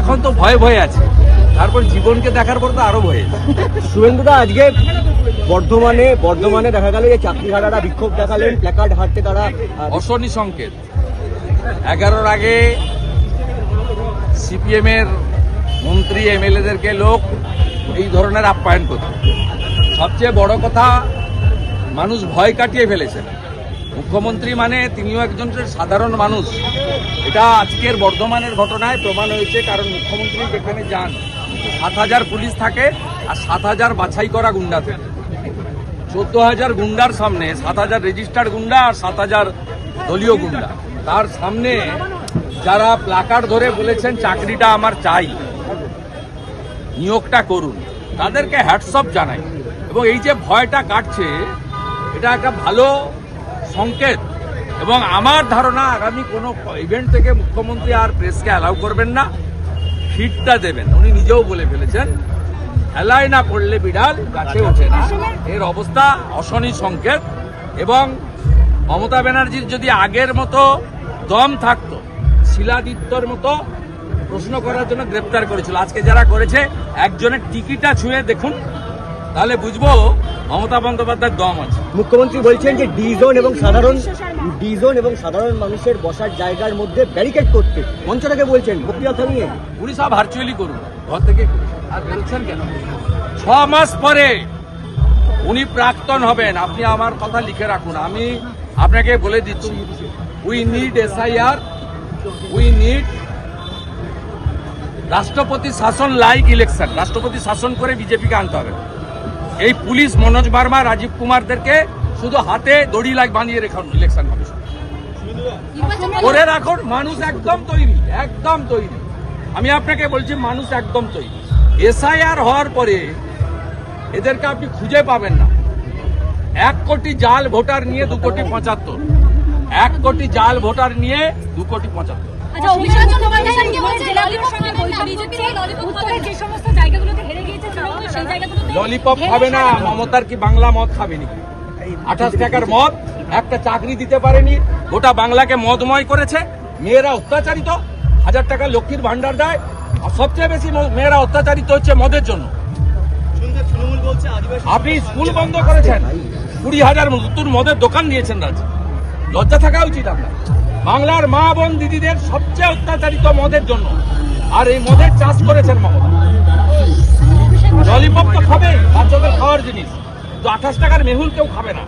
এখন তো ভয়ে ভয়ে আছে। তারপর জীবনকে দেখার পর তো আরও ভয়ে। শুভেন্দুদা, আজকে বর্ধমানে বর্ধমানে দেখা গেল যে চাকরিহারারা বিক্ষোভ দেখালেন প্ল্যাকার্ড হাঁটতে তারা অশনি সংকেত। এগারোর আগে সিপিএম এর মন্ত্রী এমএলএদেরকে লোক এই ধরনের আপ্যায়ন করত। সবচেয়ে বড় কথা, মানুষ ভয় কাটিয়ে ফেলেছেন মুখ্যমন্ত্রী মানে তিনিও একজন সাধারণ মানুষ। এটা আজকের বর্ধমানের ঘটনায় প্রমাণ হয়েছে, কারণ মুখ্যমন্ত্রী যেখানে যান, সাত হাজার পুলিশ থাকে আর সাত হাজার বাছাই করা গুন্ডা থাকে। চোদ্দ হাজার গুন্ডার সামনে, সাত হাজার রেজিস্টার্ড গুন্ডা আর সাত হাজার দলীয় গুন্ডা। তার সামনে যারা প্লাকার ধরে বলেছেন, চাকরিটা আমার চাই, নিয়োগটা করুন। তাদেরকে হ্যাটসঅপ জানাই। এবং এই যে ভয়টা কাটছে, এটা একটা ভালো সংকেত। এবং আমার ধারণা আগামী কোনো ইভেন্ট থেকে মুখ্যমন্ত্রী আর প্রেসকে অ্যালাউ করবেন না ফিটটা দেবেন। উনি নিজেও বলে ফেলেছেন অ্যালাই না করলে বিড়াল গাছে ওঠে না। এর অবস্থা অশনি সংকেত এবং মমতা ব্যানার্জির যদি আগের মতো দম থাকতো, শিলাদিত্যর মতো প্রশ্ন করার জন্য গ্রেপ্তার করেছিল। আজকে যারা করেছে, একজনের টিকিটা ছুঁয়ে দেখুন, তাহলে বুঝব মমতা বন্দ্যোপাধ্যায়ের দম আছে। মুখ্যমন্ত্রী বলছেন যে ডি জোন এবং সাধারণ ডি জোন এবং সাধারণ মানুষের বসার জায়গার মধ্যে ব্যারিকেড করতে। মঞ্চটাকে বলছেন বক্তৃতা থামিয়ে। উনি সব ভার্চুয়ালি করুন ঘর থেকে আর বেরোচ্ছেন কেন? ছ মাস পরে উনি প্রাক্তন হবেন। আপনি আমার কথা লিখে রাখুন। আমি আপনাকে বলে দিচ্ছি we need SIR we need রাষ্ট্রপতি শাসন লাইক ইলেকশন রাষ্ট্রপতি শাসন করে বিজেপিকে আনতে হবে। এই পুলিশ মনোজ বার্মা, রাজীব কুমারদেরকে শুধু হাতে দড়ি লাগ বানিয়ে রেখুন ইলেকশন কমিশন করে রাখুন, মানুষ একদম তৈরি একদম তৈরি। আমি আপনাকে বলছি, মানুষ একদম তৈরি। এসআইআর হওয়ার পরে এদেরকে আপনি খুঁজে পাবেন না। এক কোটি জাল ভোটার নিয়ে দু কোটি পঁচাত্তর। এক কোটি জাল ভোটার নিয়ে দু কোটি পঁচাত্তর। আচ্ছা অভিষেক বলছে? ললিপপ যে সমস্ত জায়গাগুলোতে হেরে গিয়েছে তৃণমূল সেই জায়গাগুলোতে ললিপপ খাবে না মমতার কি বাংলা মদ খাবে নাকি আঠাশ টাকার মদ একটা চাকরি দিতে পারেনি গোটা বাংলাকে মদময় করেছে। মেয়েরা অত্যাচারিত হাজার টাকা লক্ষ্মীর ভান্ডার দেয় আর সবচেয়ে বেশি মেয়েরা অত্যাচারিত হচ্ছে মদের জন্য। আপনি স্কুল বন্ধ করেছেন কুড়ি হাজার নতুন মদের দোকান দিয়েছেন রাজ্যে। লজ্জা থাকা উচিত আপনার। বাংলার মা বোন দিদিদের সবচেয়ে অত্যাচারিত মদের জন্য। আর এই মদের চাষ করেছেন মমতা। ললিপপ তো খাবে বাচ্চাদের খাওয়ার জিনিস। তো আঠাশ টাকার মেহুল কেউ খাবে না।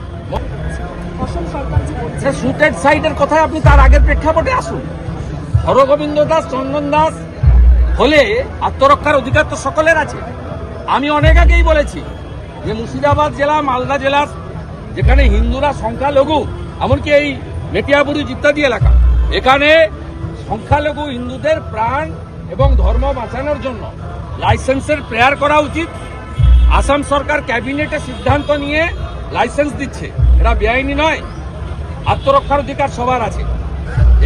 সে শুটেড সাইডের কথায় আপনি তার আগের প্রেক্ষাপটে আসুন। হরগোবিন্দ দাস, চন্দন দাস হলে আত্মরক্ষার অধিকার তো সকলের আছে। আমি অনেক আগেই বলেছি যে মুর্শিদাবাদ জেলা, মালদা জেলা যেখানে হিন্দুরা সংখ্যালঘু, এমনকি এই মেটিয়াবুরুজ ইত্যাদি এলাকা। এখানে সংখ্যালঘু হিন্দুদের প্রাণ এবং ধর্ম বাঁচানোর জন্য লাইসেন্সের প্রেয়ার করা উচিত। আসাম সরকার ক্যাবিনেটে সিদ্ধান্ত নিয়ে লাইসেন্স দিচ্ছে। এটা বেআইনি নয়, আত্মরক্ষার অধিকার সবার আছে।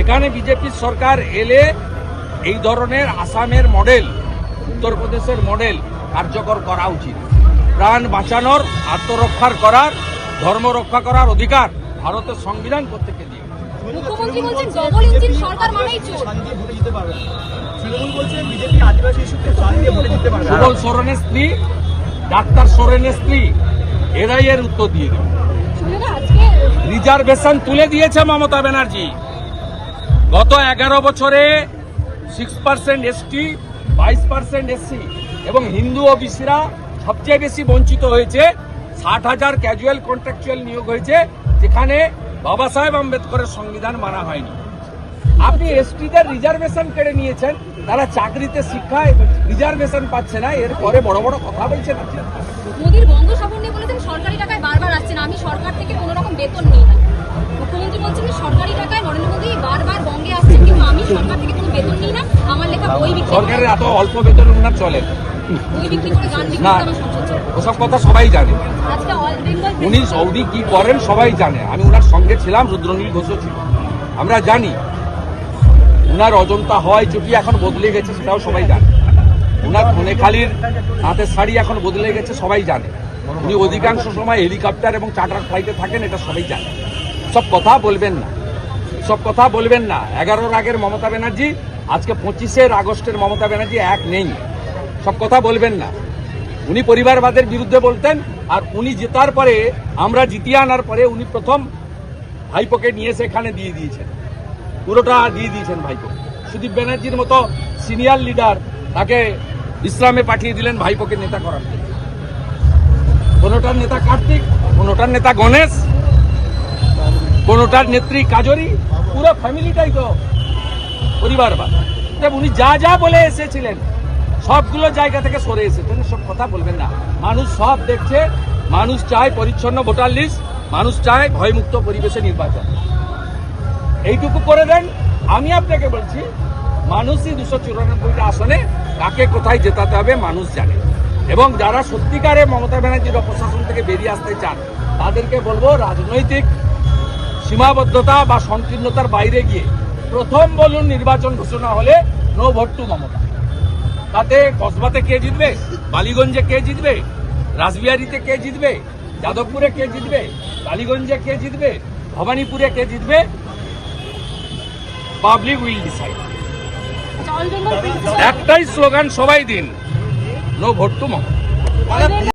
এখানে বিজেপির সরকার এলে এই ধরনের আসামের মডেল, উত্তরপ্রদেশের মডেল কার্যকর করা উচিত। প্রাণ বাঁচানোর, আত্মরক্ষার করার, ধর্ম রক্ষা করার অধিকার ভারতের সংবিধান প্রত্যেককে দিয়ে মুখ্যমন্ত্রী বলছেন ডবল ইঞ্জিন সরকার মানেই চোর। সুবল সোরেনের স্ত্রী ডাক্তার সোরেনের স্ত্রী এরাই এর উত্তর দিয়ে দেবে। রিজার্ভেশন তুলে দিয়েছে মমতা ব্যানার্জি। গত এগারো বছরে সিক্স পার্সেন্ট এসটি বাইশ পার্সেন্ট এসসি এবং হিন্দু ওবিসিরা সবচেয়ে বেশি বঞ্চিত হয়েছে ষাট হাজার ক্যাজুয়াল কন্ট্রাকচুয়াল নিয়োগ হয়েছে যেখানে বাবা সাহেব আম্বেদকরের সংবিধান মানা হয়নি। আপনি এসটিদের রিজার্ভেশন কেড়ে নিয়েছেন তারা চাকরিতে শিক্ষায় রিজার্ভেশন পাচ্ছে না এরপরে বড় বড় কথা বলছেন মোদীর বঙ্গ সফর নিয়ে বলেছেন সরকারি টাকায় বারবার আসছেন আমি সরকার থেকে কোনো রকম বেতন নিই। না মুখ্যমন্ত্রী বলছেন যে সরকারি টাকায় নরেন্দ্র মোদী বারবার বঙ্গে আসছেন কিন্তু আমি সরকার থেকে কোনো বেতন নিই না আমার লেখা বই বিক্রি করে সরকারের এত অল্প বেতন উন্নত চলে। না। ওসব কথা সবাই জানে। উনি সৌদি কি করেন সবাই জানে। আমি ওনার সঙ্গে ছিলাম রুদ্রনীল ঘোষও ছিল। আমরা জানি উনার অজন্তা হওয়াই চুটি এখন বদলে গেছে সেটাও সবাই জানে। উনার ধনেখালির হাতের শাড়ি এখন বদলে গেছে সবাই জানে। উনি অধিকাংশ সময় হেলিকপ্টার এবং চার্টার ফ্লাইটে থাকেন এটা সবাই জানে। সব কথা বলবেন না। সব কথা বলবেন না। এগারোর আগের মমতা ব্যানার্জি আজকে পঁচিশের আগস্টের মমতা ব্যানার্জি এক নেই। সব কথা বলবেন না। উনি পরিবারবাদের বিরুদ্ধে বলতেন, আর উনি জেতার পরে, আমরা জিতিয়ে আনার পরে উনি প্রথম ভাইপোকে নিয়ে এসে এখানে দিয়ে দিয়েছেন। পুরোটা দিয়ে দিয়েছেন ভাইপো। সুদীপ ব্যানার্জির মতো সিনিয়র লিডার তাকে ইসলামে পাঠিয়ে দিলেন ভাইপোকে নেতা করার কোনোটার নেতা কার্তিক, কোনোটার নেতা গণেশ, কোনোটার নেত্রী কাজরি, পুরো ফ্যামিলিটাই তো পরিবারবাদ। উনি যা যা বলে এসেছিলেন সবগুলো জায়গা থেকে সরে এসেছেন সব কথা বলবেন না। মানুষ সব দেখছে, মানুষ চায় পরিচ্ছন্ন ভোটার লিস্ট, মানুষ চায় ভয়মুক্ত পরিবেশে নির্বাচন। এইটুকু করে দেন। আমি আপনাকে বলছি, মানুষই দুশো চুরানব্বইটা আসনে কাকে কোথায় জেতাতে হবে মানুষ জানে। এবং যারা সত্যিকারে মমতা ব্যানার্জির প্রশাসন থেকে বেরিয়ে আসতে চান, তাদেরকে বলব রাজনৈতিক সীমাবদ্ধতা বা সংকীর্ণতার বাইরে গিয়ে প্রথম বলুন নির্বাচন ঘোষণা হলে নো ভোট টু মমতা। তাতে কসবাতে কে জিতবে? বালিগঞ্জে কে জিতবে? রাসবিহারিতে কে জিতবে? যাদবপুরে কে জিতবে? বালিগঞ্জে কে জিতবে? ভবানীপুরে কে জিতবে? Public will decide. একটাই স্লোগান সবাই দিন। No vote two